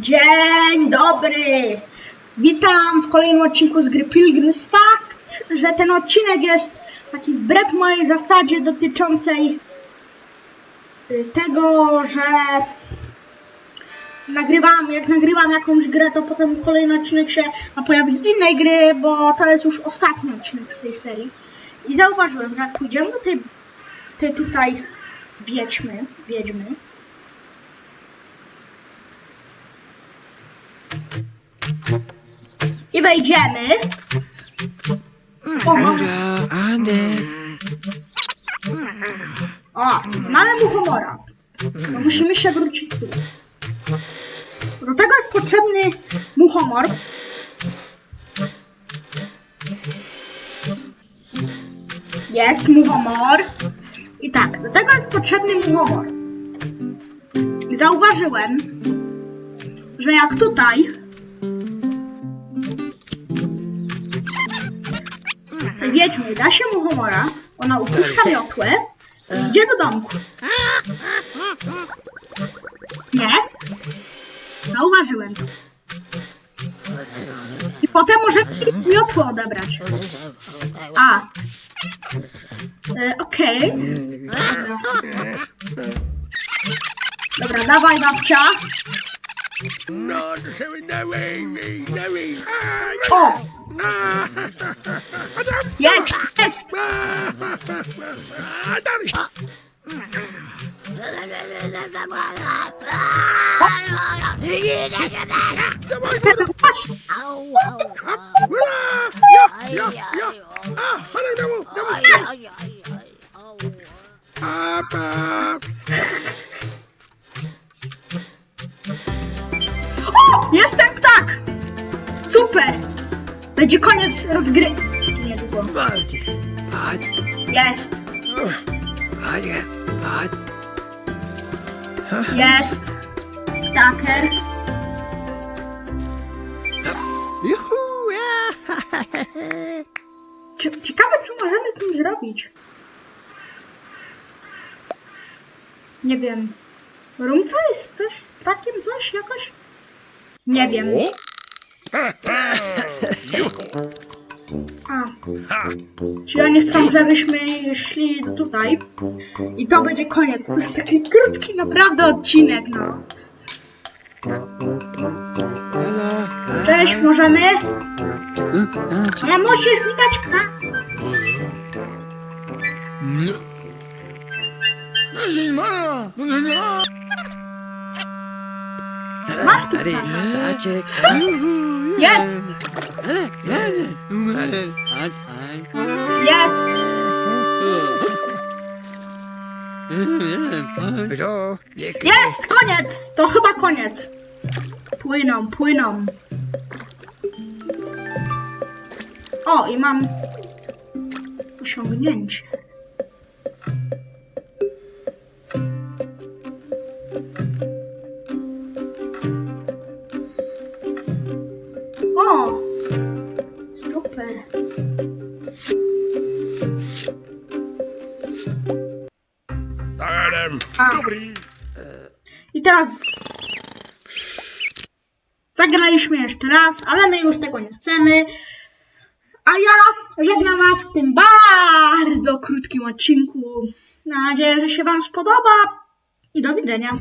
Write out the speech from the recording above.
Dzień dobry! Witam w kolejnym odcinku z gry Pilgrim's Fakt, że ten odcinek jest taki wbrew mojej zasadzie dotyczącej y, tego, że nagrywam, jak nagrywam jakąś grę, to potem kolejny odcinek się ma pojawić innej gry, bo to jest już ostatni odcinek z tej serii. I zauważyłem, że jak pójdziemy do tej, tej tutaj wiedźmy, wiedźmy, i wejdziemy. O, mamy, o, mamy muchomora. No musimy się wrócić tu. Do tego jest potrzebny muchomor. Jest muchomor. I tak, do tego jest potrzebny muchomor. I Zauważyłem, że jak tutaj wiedźmy da się mu humora, ona upuszcza miotłę i idzie do domku. Nie? Zauważyłem to. I potem może mi miotłę odebrać. A. E, Okej. Dobra, dawaj babcia. No, no way, no way. Super! Będzie koniec rozgrywki niedługo. Jest! Jest! Ptakers! Cie- Ciekawe, co możemy z nim zrobić. Nie wiem. Rumca jest coś z ptakiem, coś jakoś? Nie wiem. A. Czyli oni chcą, żebyśmy szli tutaj. I to będzie koniec. To jest taki krótki naprawdę odcinek, no. Cześć, możemy? Ale musisz mi dać ptak. Masz tu ptaka. Jest! Jest! Jest! Koniec! To chyba koniec. Płyną, płyną. O, i mam osiągnięcie. Adam, A. dobry. I teraz zagraliśmy jeszcze raz, ale my już tego nie chcemy. A ja żegnam Was w tym bardzo krótkim odcinku. Mam nadzieję, że się Wam spodoba i do widzenia.